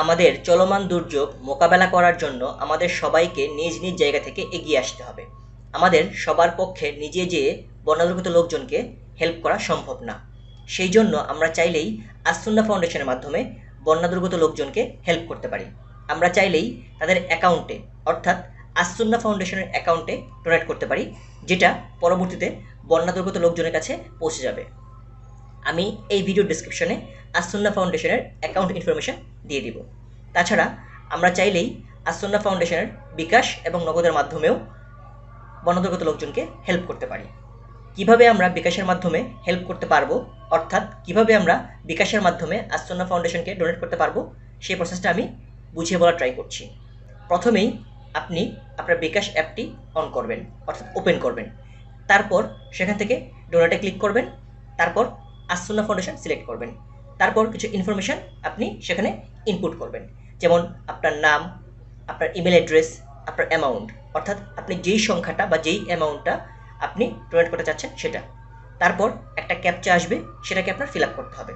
আমাদের চলমান দুর্যোগ মোকাবেলা করার জন্য আমাদের সবাইকে নিজ নিজ জায়গা থেকে এগিয়ে আসতে হবে। আমাদের সবার পক্ষে নিজে যেয়ে বন্যাদুর্গত লোকজনকে হেল্প করা সম্ভব না। সেই জন্য আমরা চাইলেই আসুন্না ফাউন্ডেশনের মাধ্যমে বন্যাদুর্গত লোকজনকে হেল্প করতে পারি। আমরা চাইলেই তাদের অ্যাকাউন্টে, অর্থাৎ আসুন্না ফাউন্ডেশনের অ্যাকাউন্টে ডোনেট করতে পারি, যেটা পরবর্তীতে বন্যাদুর্গত লোকজনের কাছে পৌঁছে যাবে। আমি এই ভিডিও ডিসক্রিপশনে আসুন্না ফাউন্ডেশনের অ্যাকাউন্ট ইনফরমেশন দিয়ে দিব। তাছাড়া আমরা চাইলেই আসুন্না ফাউন্ডেশনের বিকাশ এবং নগদের মাধ্যমেও বনদগত লোকজনকে হেল্প করতে পারি। কীভাবে আমরা বিকাশের মাধ্যমে হেল্প করতে পারব, অর্থাৎ কীভাবে আমরা বিকাশের মাধ্যমে আসুন্না ফাউন্ডেশনকে ডোনেট করতে পারব, সেই প্রসেসটা আমি বুঝিয়ে বলার ট্রাই করছি। প্রথমেই আপনি আপনার বিকাশ অ্যাপটি অন করবেন, অর্থাৎ ওপেন করবেন। তারপর সেখান থেকে ডোনেটে ক্লিক করবেন, তারপর আসুন্না ফাউন্ডেশন সিলেক্ট করবেন। তারপর কিছু ইনফরমেশান আপনি সেখানে ইনপুট করবেন। যেমন আপনার নাম, আপনার ইমেল অ্যাড্রেস আপনার অ্যামাউন্ট অর্থাৎ আপনি যেই সংখ্যাটা বা যেই অ্যামাউন্টটা আপনি ডোনেট করতে চাচ্ছেন সেটা। তারপর একটা ক্যাপচা আসবে, সেটাকে আপনার ফিল আপ করতে হবে।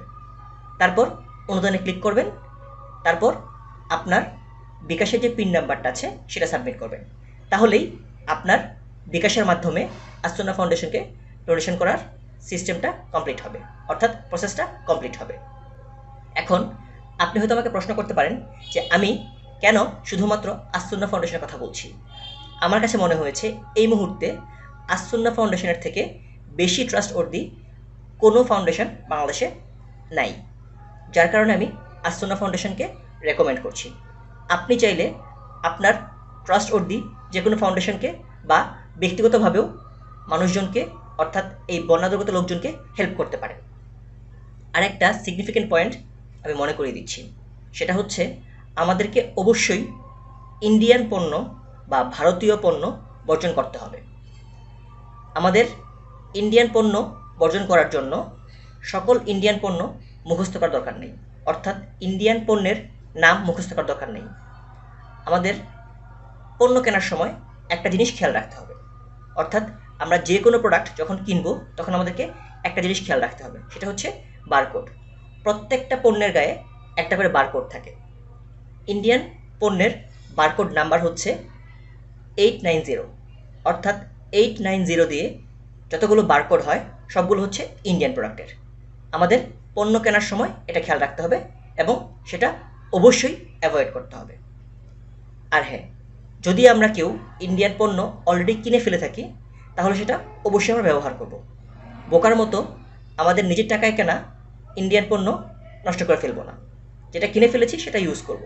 তারপর অনুদানে ক্লিক করবেন। তারপর আপনার বিকাশের যে পিন নাম্বারটা আছে, সেটা সাবমিট করবেন। তাহলেই আপনার বিকাশের মাধ্যমে আস্তনা ফাউন্ডেশনকে ডোনেশন করার সিস্টেমটা কমপ্লিট হবে। অর্থাৎ প্রসেসটা কমপ্লিট হবে। এখন আপনি হয়তো আমাকে প্রশ্ন করতে পারেন যে আমি কেন শুধুমাত্র আসুন্না ফাউন্ডেশনের কথা বলছি? আমার কাছে মনে হয়েছে এই মুহূর্তে আসুন্না ফাউন্ডেশনের থেকে বেশি ট্রাস্ট অর্দি কোনো ফাউন্ডেশন বাংলাদেশে নাই। যার কারণে আমি আসুন্না ফাউন্ডেশনকে রেকমেন্ড করছি। আপনি চাইলে আপনার ট্রাস্ট অর্দি যে কোনো ফাউন্ডেশনকে বা ব্যক্তিগতভাবেও মানুষজনকে, অর্থাৎ এই বন্যাদুর্গত লোকজনকে হেল্প করতে পারেন আরেকটা সিগনিফিকেন্ট পয়েন্ট আমি মনে করিয়ে দিচ্ছি। সেটা হচ্ছে, আমাদেরকে অবশ্যই ইন্ডিয়ান পণ্য বা ভারতীয় পণ্য বর্জন করতে হবে। আমাদের ইন্ডিয়ান পণ্য বর্জন করার জন্য সকল ইন্ডিয়ান পণ্য মুখস্থ করার দরকার নেই। অর্থাৎ ইন্ডিয়ান পণ্যের নাম মুখস্থ করার দরকার নেই। আমাদের পণ্য কেনার সময় একটা জিনিস খেয়াল রাখতে হবে। অর্থাৎ আমরা যে কোনো প্রোডাক্ট যখন কিনবো, তখন আমাদেরকে একটা জিনিস খেয়াল রাখতে হবে। সেটা হচ্ছে বারকোড প্রত্যেকটা পণ্যের গায়ে একটা করে বারকোড থাকে। ইন্ডিয়ান পণ্যের বারকোড নাম্বার হচ্ছে এইট নাইন জিরো অর্থাৎ এইট নাইন জিরো দিয়ে যতগুলো বারকোড হয়, সবগুলো হচ্ছে ইন্ডিয়ান প্রোডাক্টের আমাদের পণ্য কেনার সময় এটা খেয়াল রাখতে হবে এবং সেটা অবশ্যই অ্যাভয়েড করতে হবে। আর হ্যাঁ যদি আমরা কেউ ইন্ডিয়ান পণ্য অলরেডি কিনে ফেলে থাকি, তাহলে সেটা অবশ্যই আমরা ব্যবহার করব। বোকার মতো আমাদের নিজের টাকায় কেনা ইন্ডিয়ান পণ্য নষ্ট করে ফেলব না। যেটা কিনে ফেলেছি সেটা ইউজ করব।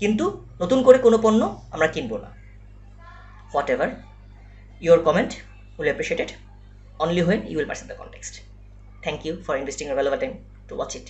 কিন্তু নতুন করে কোনো পণ্য আমরা কিনবো না। Whatever your comment will appreciated only when you will percent the context thank you for investing your valuable time to watch it.